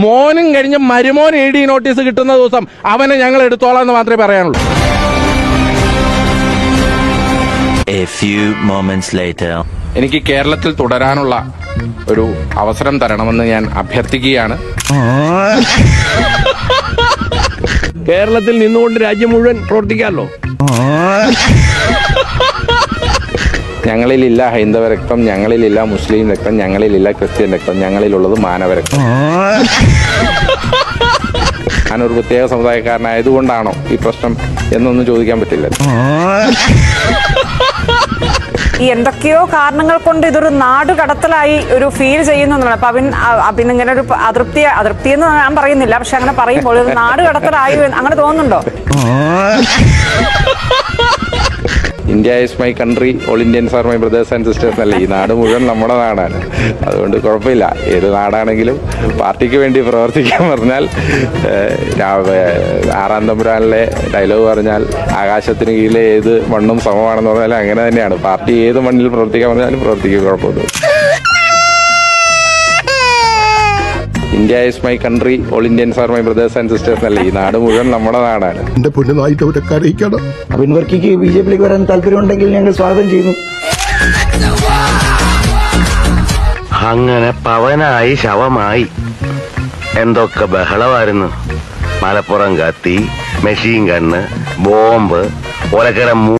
മോനും കഴിഞ്ഞ് മരുമോൻ E D notice കിട്ടുന്ന ദിവസം അവനെ ഞങ്ങൾ എടുത്തോളാം എന്ന് മാത്രമേ പറയാനുള്ളൂ. A few moments later. എനിക്ക് കേരളത്തിൽ തുടരാനുള്ള ഒരു അവസരം തരണമെന്ന് ഞാൻ അഭ്യർത്ഥിക്കുകയാണ്. കേരളത്തിൽ നിന്നുകൊണ്ട് രാജ്യം മുഴുവൻ പ്രവർത്തിക്കാമല്ലോ. ഞങ്ങളിലില്ല ഹൈന്ദവ രക്തം ഞങ്ങളിലില്ല മുസ്ലിം രക്തം ഞങ്ങളിലില്ല ക്രിസ്ത്യൻ രക്തം ഞങ്ങളിലുള്ളത് മാനവ രക്തം. ഞാനൊരു പ്രത്യേക സമുദായക്കാരനായതുകൊണ്ടാണോ ഈ പ്രശ്നം എന്നൊന്നും ചോദിക്കാൻ പറ്റില്ല. ഈ എന്തൊക്കെയോ കാരണങ്ങൾ കൊണ്ട് ഇതൊരു നാട് കടത്തലായി ഒരു ഫീൽ ചെയ്യുന്നു അപ്പൊ അവൻ അപ്പിന് ഇങ്ങനെ ഒരു അതൃപ്തി അതൃപ്തി എന്ന് ഞാൻ പറയുന്നില്ല. പക്ഷെ അങ്ങനെ പറയുമ്പോൾ ഒരു നാട് കടത്തലായി അങ്ങനെ തോന്നുന്നുണ്ടോ? India is my country all Indians are my brothers and sisters അല്ലേ ഈ നാട് മുഴുവൻ നമ്മുടെ നാടാണ്. അതുകൊണ്ട് കുഴപ്പമില്ല. ഏത് നാടാണെങ്കിലും പാർട്ടിക്ക് വേണ്ടി പ്രവർത്തിക്കാൻ പറഞ്ഞാൽ ആറാം തമ്പുരാനിലെ ഡയലോഗ് പറഞ്ഞാൽ ആകാശത്തിന് കീഴിലെ ഏത് മണ്ണും സമമാണെന്ന് പറഞ്ഞാൽ അങ്ങനെ തന്നെയാണ്. പാർട്ടി ഏത് മണ്ണിൽ പ്രവർത്തിക്കാൻ പറഞ്ഞാലും പ്രവർത്തിക്കും കുഴപ്പമൊന്നും India is my country all Indians are my brothers and sisters അല്ലേ ഈ നാട് മുഴുവൻ നമ്മുടെ നാടാണ്. എന്റെ പൊന്നുനായിട്ട് അവരൊക്കെ അറിയിക്കണം അബിൻ വർക്കിക്ക് ബി ജെ പിയിലേക്ക് വരാൻ താല്പര്യമുണ്ടെങ്കിൽ ഞങ്ങൾ സ്വാഗതം ചെയ്യുന്നു. അങ്ങനെ പവനായി ശവമായി. എന്തൊക്കെ ബഹളമായിരുന്നു. മലപ്പുറം കത്തി മെഷീൻ കണ്ണ് ബോംബ് ഒലക്കര